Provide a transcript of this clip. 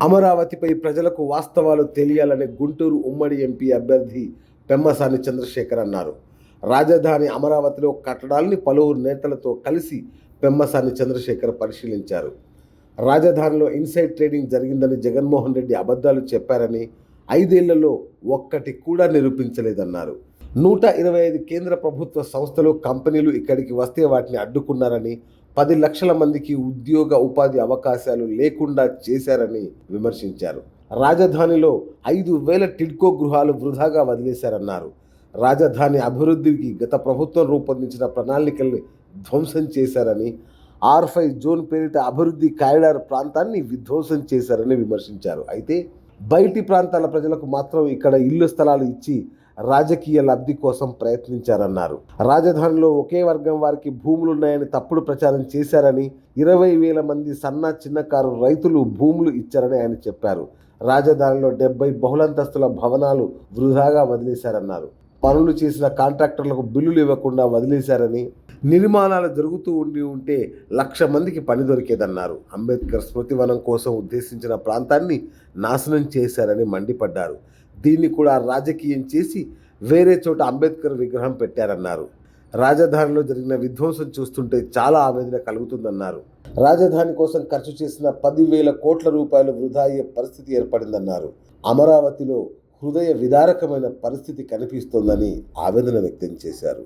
అమరావతిపై ప్రజలకు వాస్తవాలు తెలియాలని గుంటూరు ఉమ్మడి ఎంపీ అభ్యర్థి పెమ్మసాని చంద్రశేఖర్ అన్నారు. రాజధాని అమరావతిలో కట్టడాల్ని పలువురు నేతలతో కలిసి పెమ్మసాని చంద్రశేఖర్ పరిశీలించారు. రాజధానిలో ఇన్సైడ్ ట్రేడింగ్ జరిగిందని జగన్మోహన్ రెడ్డి అబద్ధాలు చెప్పారని ఐదేళ్ళలో ఒక్కటి కూడా నిరూపించలేదన్నారు. నూట ఇరవై ఐదు కేంద్ర ప్రభుత్వ సంస్థలు కంపెనీలు ఇక్కడికి వస్తే వాటిని అడ్డుకున్నారని పది లక్షల మందికి ఉద్యోగ ఉపాధి అవకాశాలు లేకుండా చేశారని విమర్శించారు. రాజధానిలో ఐదు వేల టిడ్కో గృహాలు వృధాగా వదిలేశారన్నారు. రాజధాని అభివృద్ధికి గత ప్రభుత్వం రూపొందించిన ప్రణాళికల్ని ధ్వంసం చేశారని ఆర్ ఫైవ్ జోన్ పేరిట అభివృద్ధి కారిడార్ ప్రాంతాన్ని విధ్వంసం చేశారని విమర్శించారు. అయితే బయటి ప్రాంతాల ప్రజలకు మాత్రం ఇక్కడ ఇల్లు స్థలాలు ఇచ్చి రాజకీయ లబ్ధి కోసం ప్రయత్నించారన్నారు. రాజధానిలో ఒకే వర్గం వారికి భూములున్నాయని తప్పుడు ప్రచారం చేశారని ఇరవై వేల మంది సన్న చిన్నకారు రైతులు భూములు ఇచ్చారని ఆయన చెప్పారు. రాజధానిలో డెబ్బై బహుళంతస్తుల భవనాలు వృధాగా వదిలేశారన్నారు. పనులు చేసిన కాంట్రాక్టర్లకు బిల్లులు ఇవ్వకుండా వదిలేశారని నిర్మాణాలు జరుగుతూ ఉండి ఉంటే లక్ష మందికి పని దొరికేదన్నారు. అంబేద్కర్ స్మృతివనం కోసం ఉద్దేశించిన ప్రాంతాన్ని నాశనం చేశారని మండిపడ్డారు. దీన్ని కూడా రాజకీయం చేసి వేరే చోట అంబేద్కర్ విగ్రహం పెట్టారన్నారు. రాజధానిలో జరిగిన విధ్వంసం చూస్తుంటే చాలా ఆవేదన కలుగుతుందన్నారు. రాజధాని కోసం ఖర్చు చేసిన పదివేల కోట్ల రూపాయలు వృధా అయ్యే పరిస్థితి ఏర్పడిందన్నారు. అమరావతిలో హృదయ విదారకమైన పరిస్థితి కనిపిస్తోందని ఆవేదన వ్యక్తం చేశారు.